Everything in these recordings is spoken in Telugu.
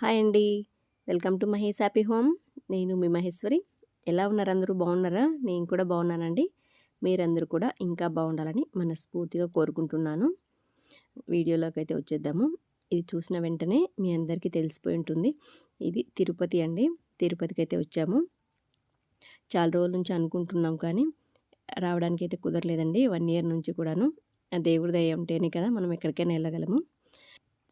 హాయ్ అండి. Welcome to Mahesh happy home. నేను మీ మహేశ్వరి. ఎలా ఉన్నారు అందరూ? బాగున్నారా? నేను కూడా బాగున్నానండి. మీరందరూ కూడా ఇంకా బాగుండాలని మనస్ఫూర్తిగా కోరుకుంటున్నాను. వీడియోలోకి అయితే వచ్చేద్దాము. ఇది చూసిన వెంటనే మీ అందరికీ తెలిసిపోయి ఉంటుంది. ఇది తిరుపతి అండి. తిరుపతికి అయితే వచ్చాము. చాలా రోజుల నుంచి అనుకుంటున్నాం కానీ రావడానికి అయితే కుదరలేదండి. వన్ ఇయర్ నుంచి కూడాను. ఆ దేవుడి దయ ఉంటేనే కదా మనం ఎక్కడికైనా వెళ్ళగలము.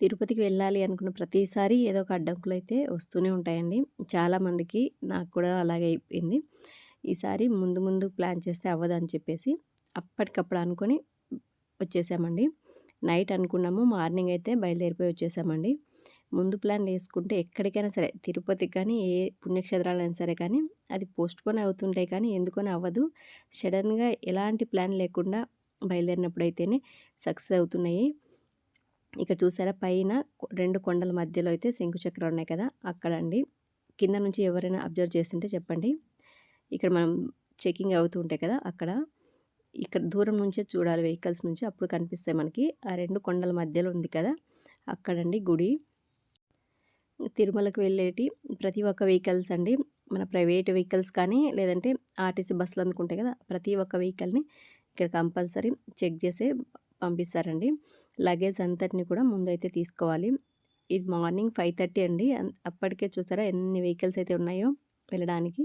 తిరుపతికి వెళ్ళాలి అనుకున్న ప్రతిసారి ఏదో ఒక అడ్డంకులు అయితే వస్తూనే ఉంటాయండి. చాలామందికి నాకు కూడా అలాగే అయిపోయింది. ఈసారి ముందు ముందు ప్లాన్ చేస్తే అవ్వదు అని చెప్పేసి అప్పటికప్పుడు అనుకొని వచ్చేసామండి. నైట్ అనుకున్నాము మార్నింగ్ అయితే బయలుదేరిపోయి వచ్చేసామండి. ముందు ప్లాన్ వేసుకుంటే ఎక్కడికైనా సరే తిరుపతికి కానీ ఏ పుణ్యక్షేత్రాలైనా సరే కానీ అది పోస్ట్పోన్ అవుతుంటాయి కానీ ఎందుకని అవ్వదు. సడన్గా ఎలాంటి ప్లాన్ లేకుండా బయలుదేరినప్పుడు అయితేనే సక్సెస్ అవుతున్నాయి. ఇక్కడ చూసారా? పైన రెండు కొండల మధ్యలో అయితే శంకు చక్రాలు ఉన్నాయి కదా? అక్కడ అండి కింద నుంచి ఎవరైనా అబ్జర్వ్ చేస్తుంటే చెప్పండి. ఇక్కడ మనం చెకింగ్ అవుతూ ఉంటాయి కదా అక్కడ. ఇక్కడ దూరం నుంచే చూడాలి వెహికల్స్ నుంచి. అప్పుడు కనిపిస్తాయి మనకి. ఆ రెండు కొండల మధ్యలో ఉంది కదా అక్కడండి గుడి. తిరుమలకు వెళ్ళేటి ప్రతి ఒక్క వెహికల్స్ అండి. మన ప్రైవేట్ వెహికల్స్ కానీ లేదంటే ఆర్టీసీ బస్సులు అందుకుంటాయి కదా. ప్రతి ఒక్క వెహికల్ని ఇక్కడ కంపల్సరీ చెక్ చేసే పంపిస్తారండి. లగేజ్ అంతటిని కూడా ముందైతే తీసుకోవాలి. ఇది మార్నింగ్ ఫైవ్ థర్టీ అండి. అప్పటికే చూసారా ఎన్ని వెహికల్స్ అయితే ఉన్నాయో వెళ్ళడానికి.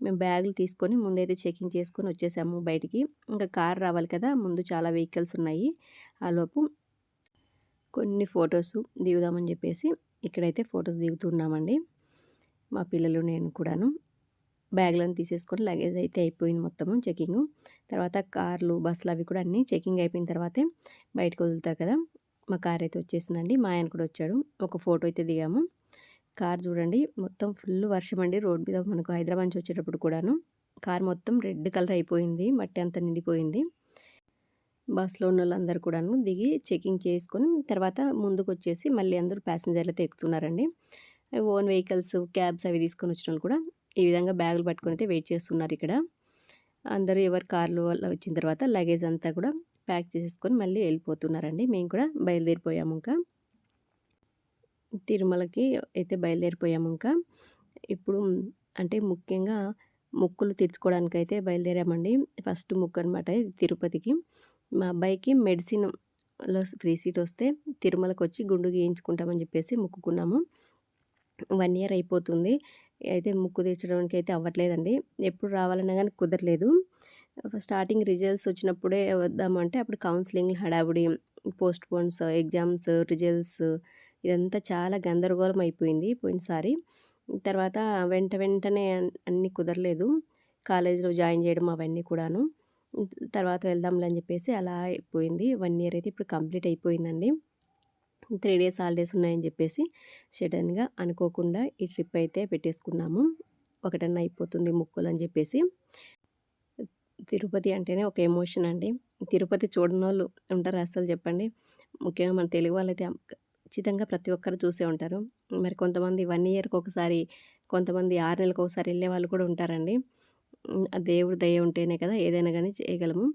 మేము బ్యాగులు తీసుకొని ముందైతే చెకింగ్ చేసుకొని వచ్చేసాము బయటికి. ఇంకా కార్ రావాలి కదా ముందు చాలా వెహికల్స్ ఉన్నాయి. ఆ లోపు కొన్ని ఫొటోస్ దిగుదామని చెప్పేసి ఇక్కడైతే ఫొటోస్ దిగుతున్నామండి మా పిల్లలు నేను కూడాను. బ్యాగ్లను తీసేసుకొని లగేజ్ అయితే అయిపోయింది మొత్తము చెకింగ్. తర్వాత కార్లు బస్సులు అవి కూడా అన్నీ చెకింగ్ అయిపోయిన తర్వాతే బయటకు వదులుతారు కదా! మా కార్ అయితే వచ్చేసిందండి. మా ఆయన కూడా వచ్చాడు. ఒక ఫోటో అయితే దిగాము. కార్ చూడండి మొత్తం ఫుల్ వర్షం అండి. రోడ్ మీద మనకు హైదరాబాద్ నుంచి వచ్చేటప్పుడు కూడాను. కార్ మొత్తం రెడ్ కలర్ అయిపోయింది. మట్టి అంతా నిండిపోయింది. బస్సులో ఉన్న వాళ్ళందరూ కూడాను దిగి చెకింగ్ చేసుకొని తర్వాత ముందుకు వచ్చేసి మళ్ళీ అందరూ ప్యాసింజర్లతో ఎక్కుతున్నారండి. ఓన్ వెహికల్స్ క్యాబ్స్ అవి తీసుకొని వచ్చిన వాళ్ళు కూడా ఈ విధంగా బ్యాగులు పట్టుకొని అయితే వెయిట్ చేస్తున్నారు ఇక్కడ. అందరూ ఎవరు కార్లు వల్ల వచ్చిన తర్వాత లగేజ్ అంతా కూడా ప్యాక్ చేసేసుకొని మళ్ళీ వెళ్ళిపోతున్నారండి. మేము కూడా బయలుదేరిపోయాము ఇంకా. తిరుమలకి అయితే బయలుదేరిపోయాము ఇంకా. ఇప్పుడు అంటే ముఖ్యంగా ముక్కులు తెచ్చుకోవడానికి అయితే బయలుదేరామండి. ఫస్ట్ ముక్కు అనమాట తిరుపతికి. మా అబ్బాయికి మెడిసిన్లో ఫ్రీ సీట్ వస్తే తిరుమలకు వచ్చి గుండు గీయించుకుంటామని చెప్పేసి ముక్కుకున్నాము. వన్ ఇయర్ అయిపోతుంది. అయితే ముక్కు తీర్చడానికి అయితే అవ్వట్లేదండి. ఎప్పుడు రావాలన్నా కానీ కుదరలేదు. స్టార్టింగ్ రిజల్ట్స్ వచ్చినప్పుడే వద్దామంటే అప్పుడు కౌన్సిలింగ్ హడావుడి పోస్ట్ పోన్స్ ఎగ్జామ్స్ రిజల్ట్స్ ఇదంతా చాలా గందరగోళం అయిపోయింది పోయినసారి. తర్వాత వెంట వెంటనే అన్నీ కుదరలేదు. కాలేజీలో జాయిన్ చేయడం అవన్నీ కూడాను. తర్వాత వెళ్దాంలే అని చెప్పేసి అలా అయిపోయింది. వన్ ఇయర్ అయితే ఇప్పుడు కంప్లీట్ అయిపోయిందండి. త్రీ డేస్ హాలిడేస్ ఉన్నాయని చెప్పేసి సడన్గా అనుకోకుండా ఈ ట్రిప్ అయితే పెట్టేసుకున్నాము. ఒకటన్నా అయిపోతుంది ముక్కులు అని చెప్పేసి. తిరుపతి అంటేనే ఒక ఎమోషన్ అండి. తిరుపతి చూడని వాళ్ళు ఉంటారు అసలు చెప్పండి. ముఖ్యంగా మన తెలుగు వాళ్ళైతే ఖచ్చితంగా ప్రతి ఒక్కరు చూసే ఉంటారు. మరి కొంతమంది వన్ ఇయర్కి ఒకసారి కొంతమంది ఆరు నెలలకు ఒకసారి వెళ్ళే వాళ్ళు కూడా ఉంటారండి. ఆ దేవుడు దయ ఉంటేనే కదా ఏదైనా కానీ చేయగలము.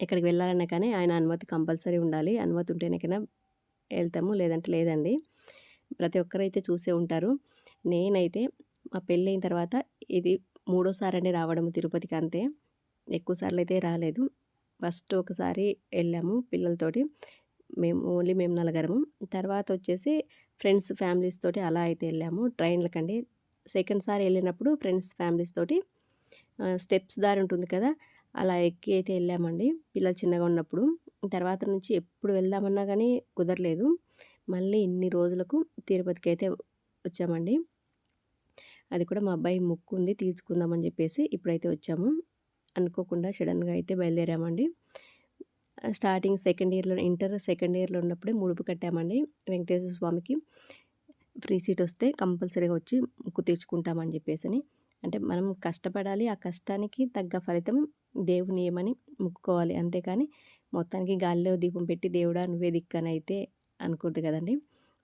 ఎక్కడికి వెళ్ళాలన్నా కానీ ఆయన అనుమతి కంపల్సరీ ఉండాలి. అనుమతి ఉంటేనే కన్నా వెళ్తాము లేదంటే లేదండి. ప్రతి ఒక్కరైతే చూసే ఉంటారు. నేనైతే మా పెళ్ళైన తర్వాత ఇది మూడోసారి అండి రావడము తిరుపతికి అంతే. ఎక్కువ సార్లు అయితే రాలేదు. ఫస్ట్ ఒకసారి వెళ్ళాము పిల్లలతోటి. మేము ఓన్లీ మేము నలగరము. తర్వాత వచ్చేసి ఫ్రెండ్స్ ఫ్యామిలీస్ తోటి అలా అయితే వెళ్ళాము ట్రైన్లకండి. సెకండ్ సారి వెళ్ళినప్పుడు ఫ్రెండ్స్ ఫ్యామిలీస్ తోటి స్టెప్స్ దారి ఉంటుంది కదా అలా ఎక్కి అయితే వెళ్ళామండి. పిల్లలు చిన్నగా ఉన్నప్పుడు. తర్వాత నుంచి ఎప్పుడు వెళ్దామన్నా కానీ కుదరలేదు. మళ్ళీ ఇన్ని రోజులకు తిరుపతికి అయితే వచ్చామండి. అది కూడా మా అబ్బాయి ముక్కు ఉంది తీర్చుకుందామని చెప్పేసి ఇప్పుడైతే వచ్చాము. అనుకోకుండా సడన్గా అయితే బయలుదేరామండి. స్టార్టింగ్ సెకండ్ ఇయర్లో ఇంటర్ సెకండ్ ఇయర్లో ఉన్నప్పుడే ముడుపు కట్టామండి వెంకటేశ్వర స్వామికి. ఫ్రీ సీట్ వస్తే కంపల్సరీగా వచ్చి ముక్కు తీర్చుకుంటామని చెప్పేసి అంటే మనం కష్టపడాలి ఆ కష్టానికి తగ్గ ఫలితం దేవుని ఏమని ముక్కుకోవాలి అంతేకాని మొత్తానికి గాలిలో దీపం పెట్టి దేవుడా నువ్వే దిక్కనైతే అనుకూడదు కదండి.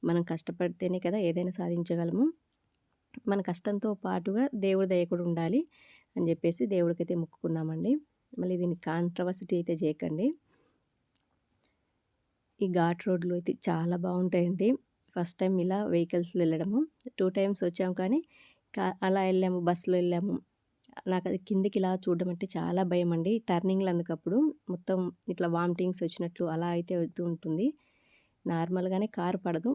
మనం కష్టపడితేనే కదా ఏదైనా సాధించగలము. మన కష్టంతో పాటుగా దేవుడి దయ కూడా ఉండాలి అని చెప్పేసి దేవుడికైతే మొక్కుకున్నామండి. మళ్ళీ దీన్ని కాంట్రవర్సిటీ అయితే చేయకండి. ఈ ఘాట్ రోడ్లు అయితే చాలా బాగుంటాయండి. ఫస్ట్ టైం ఇలా వెహికల్స్‌లో వెళ్ళడము. టూ టైమ్స్ వచ్చాము కానీ, అలా వెళ్ళాము బస్సులో వెళ్ళాము. నాకు అది కిందకి ఇలా చూడడం అంటే చాలా భయం అండి టర్నింగ్‌లు అందుకప్పుడు మొత్తం ఇట్లా వామిటింగ్స్ వచ్చినట్లు అలా అయితే అవుతూ ఉంటుంది. నార్మల్‌గానే కారు పడదు.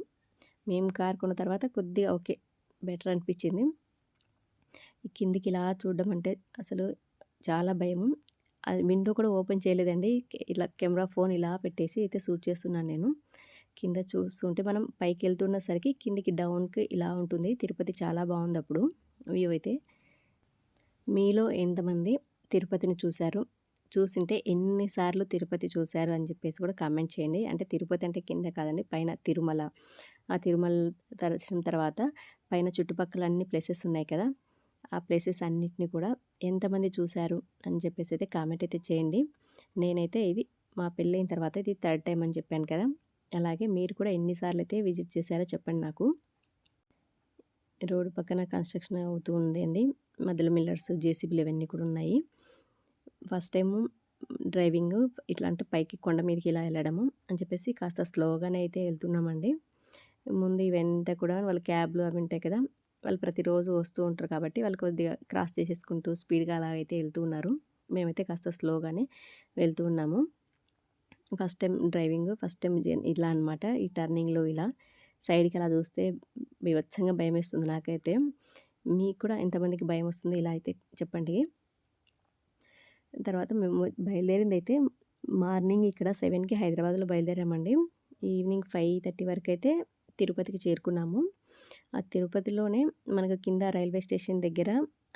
మేము కారు కొన్న తర్వాత కొద్దిగా ఓకే. బెటర్ అనిపించింది ఈ కిందికి ఇలా చూడడం అంటే అసలు చాలా భయము. అది విండో కూడా ఓపెన్ చేయలేదండి. ఇట్లా కెమెరా ఫోన్ ఇలా పెట్టేసి అయితే షూట్ చేస్తున్నాను నేను. కింద చూస్తుంటే మనం పైకి సరికి కిందికి డౌన్‌కి ఇలా ఉంటుంది. తిరుపతి చాలా బాగుంది అప్పుడు వ్యూ అయితే. మీలో ఎంతమంది తిరుపతిని చూశారు చూసింటే ఎన్నిసార్లు తిరుపతి చూశారు అని చెప్పేసి కూడా కామెంట్ చేయండి. అంటే తిరుపతి అంటే కింద కాదండి. పైన తిరుమల. ఆ తిరుమల దర్శనం తర్వాత పైన చుట్టుపక్కల అన్ని ప్లేసెస్ ఉన్నాయి కదా! ఆ ప్లేసెస్ అన్నిటిని కూడా ఎంతమంది చూశారు అని చెప్పేసి అయితే కామెంట్ అయితే చేయండి. నేనైతే ఇది మా పెళ్ళైన తర్వాత ఇది థర్డ్ టైం అని చెప్పాను కదా! అలాగే మీరు కూడా ఎన్నిసార్లు అయితే విజిట్ చేశారో చెప్పండి నాకు. రోడ్డు పక్కన కన్‌స్ట్రక్షన్ అవుతూ ఉందండి. మధ్యలో మిల్లర్స్, జేసీబీలు ఇవన్నీ కూడా ఉన్నాయి. ఫస్ట్ టైము డ్రైవింగు ఇట్లా అంటే పైకి కొండ మీదకి ఇలా వెళ్ళడము అని చెప్పేసి కాస్త స్లోగానే అయితే వెళ్తున్నామండి ముందు ఇవంతా కూడా వాళ్ళ క్యాబ్‌లు అవి ఉంటాయి కదా! వాళ్ళు ప్రతిరోజు వస్తూ ఉంటారు కాబట్టి వాళ్ళు కొద్దిగా క్రాస్ చేసేసుకుంటూ స్పీడ్‌గా అలాగైతే వెళ్తూ ఉన్నారు. మేమైతే కాస్త స్లోగానే వెళ్తూ ఉన్నాము. First time driving, first time ఇలా అనమాట. ఈ టర్నింగ్‌లో ఇలా సైడ్‌కి అలా చూస్తే బీభత్సంగా భయమేస్తుంది నాకైతే. మీకు కూడా ఎంతమందికి భయం వస్తుంది ఇలా అయితే చెప్పండి. తర్వాత మేము బయలుదేరింది అయితే మార్నింగ్ ఇక్కడ సెవెన్కి హైదరాబాద్‌లో బయలుదేరామండి. ఈవినింగ్ 5:30 వరకైతే తిరుపతికి చేరుకున్నాము. ఆ తిరుపతిలోనే మనకు కింద రైల్వే స్టేషన్ దగ్గర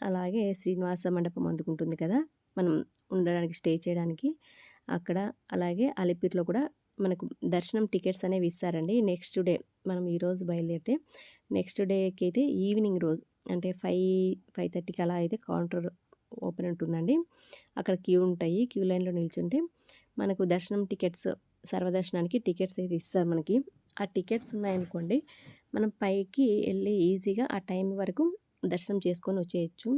అలాగే శ్రీనివాస మండపం అందుకుంటుంది కదా! మనం ఉండడానికి స్టే చేయడానికి. అక్కడ అలాగే అలిపిరిలో కూడా మనకు దర్శనం టికెట్స్ అనేవి ఇస్తారండి. నెక్స్ట్ డే మనం ఈరోజు బయలుదేరితే నెక్స్ట్ డేకి అయితే ఈవినింగ్ రోజు అంటే 5, 5:30కి అలా అయితే కౌంటర్ ఓపెన్ ఉంటుందండి. అక్కడ క్యూ ఉంటాయి. క్యూ లైన్‌లో నిల్చుంటే మనకు దర్శనం టికెట్స్ సర్వదర్శనానికి టికెట్స్ అయితే ఇస్తారు మనకి. ఆ టికెట్స్ ఉన్నాయనుకోండి మనం పైకి వెళ్ళి ఈజీగా ఆ టైం వరకు దర్శనం చేసుకొని వచ్చేయొచ్చు.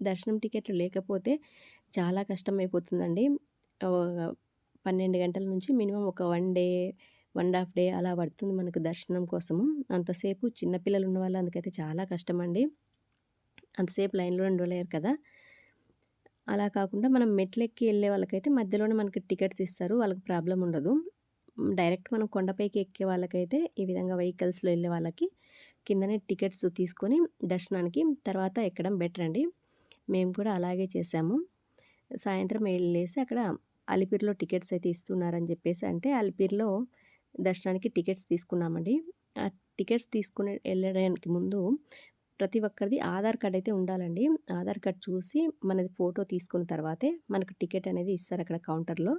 దర్శనం టికెట్లు లేకపోతే చాలా కష్టమైపోతుందండి. పన్నెండు గంటల నుంచి మినిమం ఒక one day, one half day అలా పడుతుంది మనకు దర్శనం కోసము. అంతసేపు చిన్నపిల్లలు ఉన్న వాళ్ళు అందుకైతే చాలా కష్టమండి. అంతసేపు లైన్‌లో ఉండలేరు కదా! అలా కాకుండా మనం మెట్లెక్కి వెళ్ళే వాళ్ళకైతే మధ్యలోనే మనకి టికెట్స్ ఇస్తారు. వాళ్ళకి ప్రాబ్లం ఉండదు. డైరెక్ట్ మనం కొండపైకి ఎక్కే వాళ్ళకైతే ఈ విధంగా వెహికల్స్‌లో వెళ్ళే వాళ్ళకి కిందనే టికెట్స్ తీసుకొని దర్శనానికి తర్వాత ఎక్కడం బెటర్ అండి. మేము కూడా అలాగే చేశాము. సాయంత్రం వెళ్ళేసి అక్కడ అలిపిరిలో టికెట్స్ అయితే ఇస్తున్నారని చెప్పేసి అంటే అలిపిరిలో దర్శనానికి టికెట్స్ తీసుకున్నామండి. ఆ టికెట్స్ తీసుకునే వెళ్ళడానికి ముందు ప్రతి ఒక్కరిది ఆధార్ కార్డ్ అయితే ఉండాలండి. ఆధార్ కార్డ్ చూసి మనది ఫోటో తీసుకున్న తర్వాతే మనకు టికెట్ అనేది ఇస్తారు అక్కడ కౌంటర్‌లో.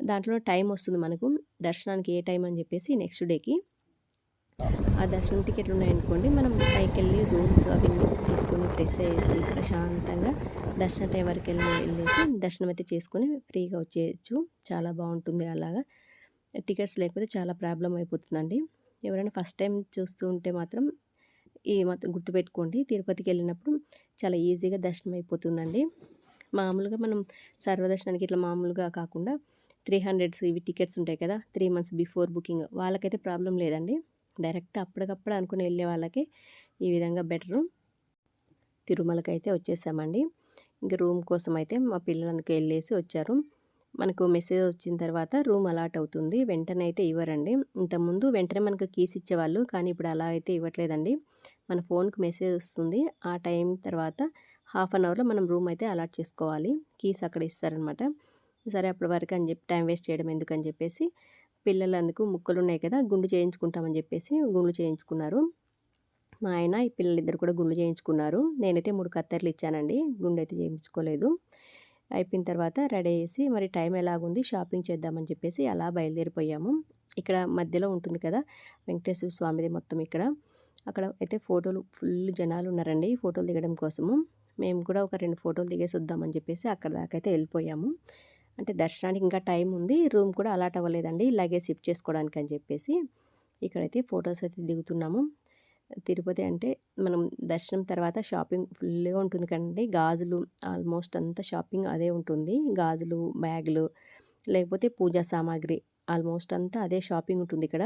దాంట్లో టైం వస్తుంది మనకు. దర్శనానికి ఏ టైం అని చెప్పేసి నెక్స్ట్ డేకి. ఆ దర్శనం టికెట్లు ఉన్నాయనుకోండి మనం పైకెళ్ళి రూమ్స్ అవన్నీ తీసుకొని ఫ్రెష్ అయ్యేసి ప్రశాంతంగా దర్శన టైం వరకు వెళ్ళి వెళ్ళేసి దర్శనం అయితే చేసుకొని ఫ్రీగా వచ్చేయొచ్చు. చాలా బాగుంటుంది అలాగా. టికెట్స్ లేకపోతే చాలా ప్రాబ్లమ్ అయిపోతుందండి. ఎవరైనా ఫస్ట్ టైం చూస్తూ ఉంటే మాత్రం ఈ మాత్రం గుర్తుపెట్టుకోండి. తిరుపతికి వెళ్ళినప్పుడు చాలా ఈజీగా దర్శనం అయిపోతుందండి. మామూలుగా మనం సర్వదర్శనానికి ఇట్లా మామూలుగా కాకుండా 300స్ ఇవి టికెట్స్ ఉంటాయి కదా! త్రీ మంత్స్ బిఫోర్ బుకింగ్ వాళ్ళకైతే ప్రాబ్లం లేదండి. డైరెక్ట్ అప్పటికప్పుడు అనుకుని వెళ్ళే వాళ్ళకి ఈ విధంగా బెటరు. తిరుమలకైతే వచ్చేసామండి. ఇంక రూమ్ కోసం అయితే మా పిల్లలందుకు వెళ్ళేసి వచ్చారు. మనకు మెసేజ్ వచ్చిన తర్వాత రూమ్ అలాట్ అవుతుంది. వెంటనే అయితే ఇవ్వరండి. ఇంతకుముందు వెంటనే మనకు కీస్ ఇచ్చేవాళ్ళు. కానీ ఇప్పుడు అలా అయితే ఇవ్వట్లేదండి. మన ఫోన్‌కి మెసేజ్ వస్తుంది. ఆ టైం తర్వాత హాఫ్ అన్ అవర్‌లో మనం రూమ్ అయితే అలాట్ చేసుకోవాలి. కీస్ అక్కడ ఇస్తారనమాట. సరే అప్పటి వరకు అని చెప్పి టైం వేస్ట్ చేయడం ఎందుకని చెప్పేసి పిల్లలందుకు ముక్కలున్నాయి కదా! గుండు చేయించుకుంటామని చెప్పేసి గుండ్లు చేయించుకున్నారు. మా ఆయన, ఈ పిల్లలిద్దరు కూడా గుండు చేయించుకున్నారు. నేనైతే మూడు కత్తెరలు ఇచ్చానండి. గుండయితే చేయించుకోలేదు. అయిపోయిన తర్వాత రెడీ అయ్యేసి మరి టైం ఎలాగుంది షాపింగ్ చేద్దామని చెప్పేసి అలా బయలుదేరిపోయాము. ఇక్కడ మధ్యలో ఉంటుంది కదా! వెంకటేశ్వర స్వామిది మొత్తం ఇక్కడ. అక్కడ అయితే ఫోటోలు ఫుల్ జనాలు ఉన్నారండి ఫోటోలు దిగడం కోసము. మేము కూడా ఒక రెండు ఫోటోలు దిగేసి వద్దామని చెప్పేసి దాకా దాకైతే వెళ్ళిపోయాము అంటే దర్శనానికి ఇంకా టైం ఉంది. రూమ్ కూడా అలాట్ అవ్వలేదండి. ఇలాగే షిఫ్ట్ చేసుకోవడానికి అని చెప్పేసి. ఇక్కడైతే ఫొటోస్ అయితే దిగుతున్నాము. తిరుపతి అంటే మనం దర్శనం తర్వాత షాపింగ్ ఫుల్‌గా ఉంటుంది కదండీ. గాజులు ఆల్మోస్ట్ అంతా షాపింగ్ అదే ఉంటుంది. గాజులు, బ్యాగులు లేకపోతే పూజా సామాగ్రి ఆల్మోస్ట్ అంతా అదే షాపింగ్ ఉంటుంది ఇక్కడ.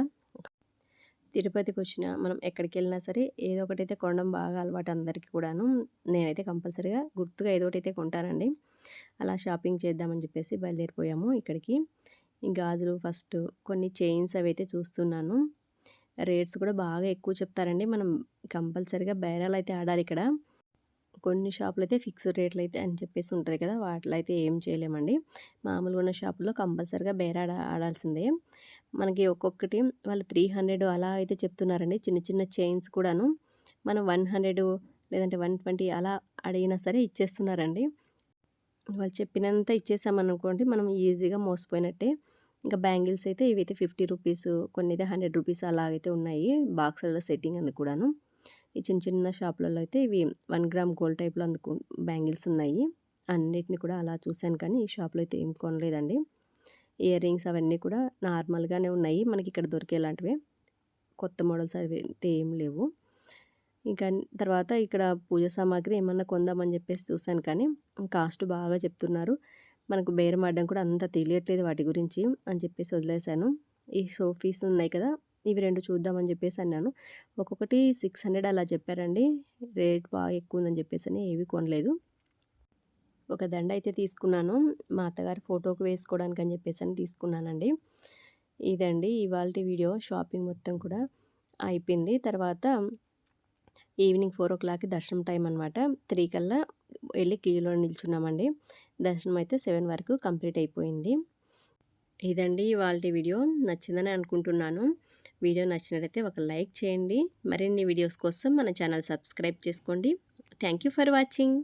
తిరుపతికి వచ్చినా మనం ఎక్కడికి వెళ్ళినా సరే ఏదో ఒకటైతే కొనడం బాగా అలవాటు అందరికీ కూడాను. నేనైతే కంపల్సరీగా గుర్తుగా ఏదో ఒకటి అయితే కొంటానండి. అలా షాపింగ్ చేద్దామని చెప్పేసి బయలుదేరిపోయాము ఇక్కడికి. ఈ గాజులు ఫస్ట్ కొన్ని చైన్స్ అవి అయితే చూస్తున్నాను. రేట్స్ కూడా బాగా ఎక్కువ చెప్తారండి. మనం కంపల్సరీగా ఆడాలి ఇక్కడ కొన్ని షాపులు అయితే ఫిక్స్డ్ రేట్లు అయితే అని చెప్పేసి ఉంటుంది కదా! వాటిలో అయితే ఏం చేయలేమండి. మామూలుగా ఉన్న షాపుల్లో కంపల్సరీగా బేరాడ ఆడాల్సిందే. మనకి ఒక్కొక్కటి వాళ్ళు 300 అలా అయితే చెప్తున్నారండి. చిన్న చిన్న చైన్స్ కూడాను. మనం 100 లేదంటే 120 అలా అడిగినా సరే ఇచ్చేస్తున్నారండి. వాళ్ళు చెప్పినంత ఇచ్చేసామనుకోండి మనం ఈజీగా మోసపోయినట్టే. ఇంకా బ్యాంగిల్స్ అయితే ఇవైతే 50 రూపీస్ కొన్ని హండ్రెడ్ రూపీస్ అలాగైతే ఉన్నాయి. బాక్సులలో సెట్టింగ్ అందుకు కూడాను. ఈ చిన్న చిన్న షాపులలో అయితే ఇవి వన్ గ్రామ్ గోల్డ్ టైప్‌లో అందుకు బ్యాంగిల్స్ ఉన్నాయి. అన్నిటిని కూడా అలా చూశాను కానీ ఈ షాప్‌లో అయితే ఏం కొనలేదండి. ఇయర్ రింగ్స్ అవన్నీ కూడా నార్మల్‌గానే ఉన్నాయి. మనకి ఇక్కడ దొరికేలాంటివి కొత్త మోడల్స్ అవి ఏం లేవు. ఇంకా తర్వాత ఇక్కడ పూజ సామాగ్రి ఏమన్నా కొందామని చెప్పేసి చూశాను కానీ కాస్ట్ బాగా చెప్తున్నారు. మనకు బేరం ఆడడం కూడా అంత తెలియట్లేదు వాటి గురించి అని చెప్పేసి వదిలేసాను. ఈ సోఫీస్ ఉన్నాయి కదా! ఇవి రెండు చూద్దామని చెప్పేసి అన్నాను. ఒక్కొక్కటి 600 అలా చెప్పారండి. రేట్ బాగా ఎక్కువ ఉందని అని ఏవి కొనలేదు. ఒక దండ అయితే తీసుకున్నాను. మా అత్తగారి ఫోటోకి వేసుకోవడానికి అని చెప్పేసి అని తీసుకున్నానండి. ఇదండి ఇవాల్టి వీడియో షాపింగ్ మొత్తం కూడా అయిపోయింది. తర్వాత ఈవినింగ్ 4:00కి దర్శనం టైం అనమాట. త్రీ కల్లా వెళ్ళి క్యూలో నిల్చున్నామండి. దర్శనం అయితే సెవెన్ వరకు కంప్లీట్ అయిపోయింది. ఇదండి ఇవాళ వీడియో. నచ్చిందని అనుకుంటున్నాను. వీడియో నచ్చినట్లయితే ఒక లైక్ చేయండి. మరిన్ని వీడియోస్ కోసం మన ఛానల్ సబ్స్క్రైబ్ చేసుకోండి. Thank you for watching.